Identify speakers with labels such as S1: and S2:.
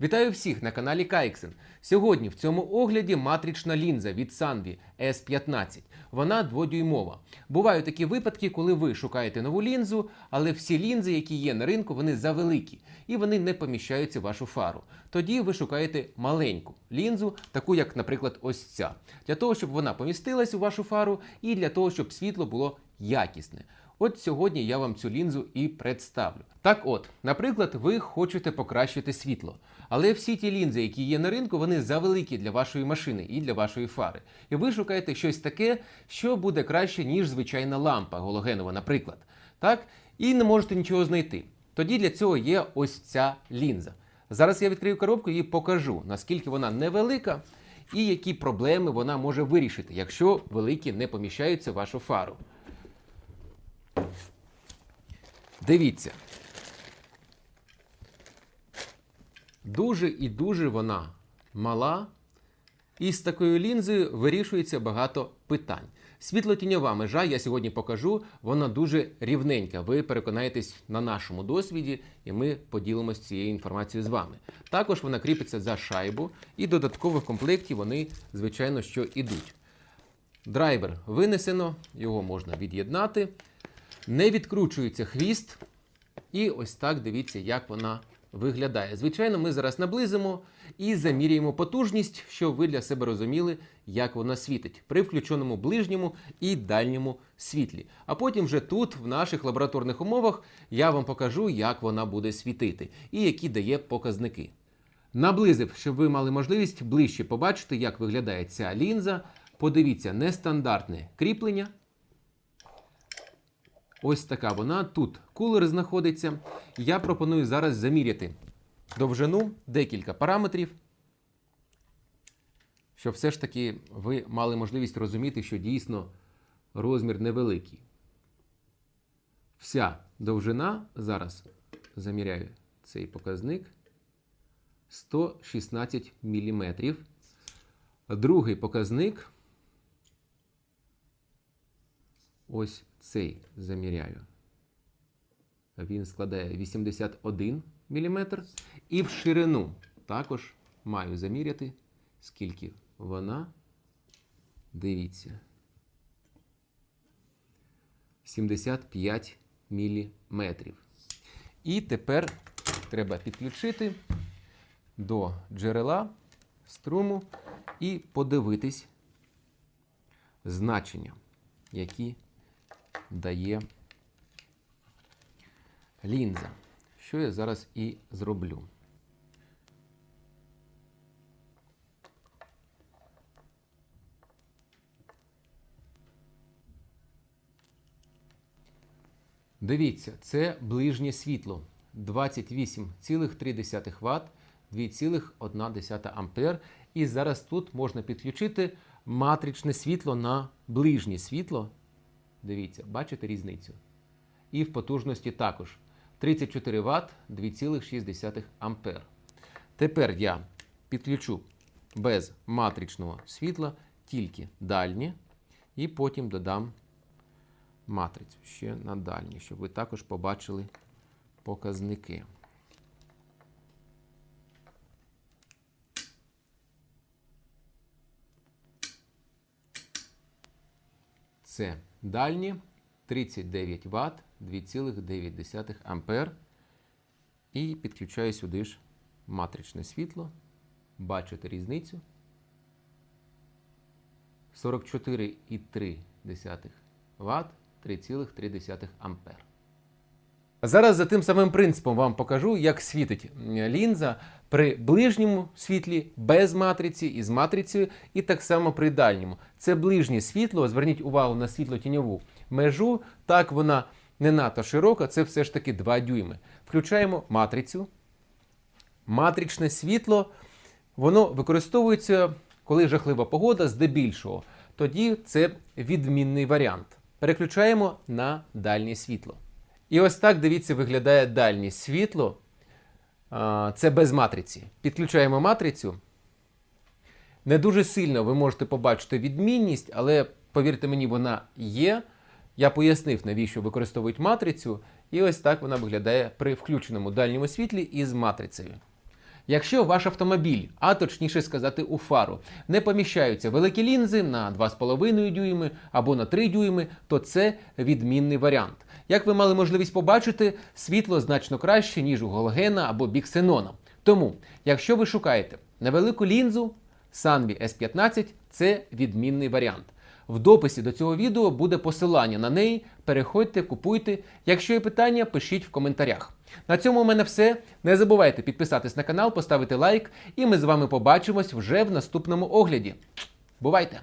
S1: Вітаю всіх на каналі Кайксен. Сьогодні в цьому огляді матрична лінза від Sanvi S15. Вона дводюймова. Бувають такі випадки, коли ви шукаєте нову лінзу, але всі лінзи, які є на ринку, вони завеликі і вони не поміщаються в вашу фару. Тоді ви шукаєте маленьку лінзу, таку як, наприклад, ось ця, для того, щоб вона помістилась у вашу фару, і для того, щоб світло було якісне. От сьогодні я вам цю лінзу і представлю. Так от, наприклад, ви хочете покращити світло, але всі ті лінзи, які є на ринку, вони завеликі для вашої машини і для вашої фари. І ви шукаєте щось таке, що буде краще, ніж звичайна лампа галогенова, наприклад. Так? І не можете нічого знайти. Тоді для цього є ось ця лінза. Зараз я відкрию коробку і покажу, наскільки вона невелика і які проблеми вона може вирішити, якщо великі не поміщаються в вашу фару. Дивіться. Дуже і дуже вона мала, і з такою лінзою вирішується багато питань. Світлотіньова межа, я сьогодні покажу, вона дуже рівненька. Ви переконаєтесь на нашому досвіді, і ми поділимося цією інформацією з вами. Також вона кріпиться за шайбу, і додатково в комплекті вони, звичайно, що ідуть. Драйвер винесено, його можна від'єднати. Не відкручується хвіст. І ось так дивіться, як вона виглядає. Звичайно, ми зараз наблизимо і заміряємо потужність, щоб ви для себе розуміли, як вона світить при включеному ближньому і дальньому світлі. А потім вже тут, в наших лабораторних умовах, я вам покажу, як вона буде світити і які дає показники. Наблизив, щоб ви мали можливість ближче побачити, як виглядає ця лінза. Подивіться, нестандартне кріплення. Ось така вона. Тут кулер знаходиться. Я пропоную зараз заміряти довжину, декілька параметрів, щоб все ж таки ви мали можливість розуміти, що дійсно розмір невеликий. Вся довжина зараз заміряю цей показник 116 мм. Другий показник. Ось цей заміряю. Він складає 81 мм. І в ширину також маю заміряти, скільки вона. Дивіться. 75 мм. І тепер треба підключити до джерела струму і подивитись значення, які дає лінза. Що я зараз і зроблю. Дивіться, це ближнє світло 28,3 Вт, 2,1 ампер. І зараз тут можна підключити матричне світло на ближнє світло. Дивіться, бачите різницю? І в потужності також 34 Вт 2,6 ампер. Тепер я підключу без матричного світла тільки дальнє, і потім додам матрицю ще на дальнє, щоб ви також побачили показники. Це дальні 39 Вт 2,9 ампер. І підключаю сюди ж матричне світло. Бачите різницю. 44,3 Вт 3,3 ампер. Зараз за тим самим принципом вам покажу, як світить лінза при ближньому світлі без матриці і з матрицею, і так само при дальньому. Це ближнє світло. Зверніть увагу на світло-тіньову межу. Так вона не надто широка, це все ж таки 2 дюйми. Включаємо матрицю. Матричне світло воно використовується, коли жахлива погода, здебільшого. Тоді це відмінний варіант. Переключаємо на дальнє світло. І ось так, дивіться, виглядає дальнє світло. Це без матриці. Підключаємо матрицю. Не дуже сильно ви можете побачити відмінність, але повірте мені, вона є. Я пояснив, навіщо використовують матрицю. І ось так вона виглядає при включеному дальньому світлі із матрицею. Якщо ваш автомобіль, а точніше сказати, у фару, не поміщаються великі лінзи на 2,5 дюйми або на 3 дюйми, то це відмінний варіант. Як ви мали можливість побачити, світло значно краще, ніж у галогена або біксенона. Тому, якщо ви шукаєте невелику лінзу, Sanvi S15 це відмінний варіант. В дописі до цього відео буде посилання на неї. Переходьте, купуйте. Якщо є питання, пишіть в коментарях. На цьому у мене все. Не забувайте підписатись на канал, поставити лайк, і ми з вами побачимось вже в наступному огляді. Бувайте!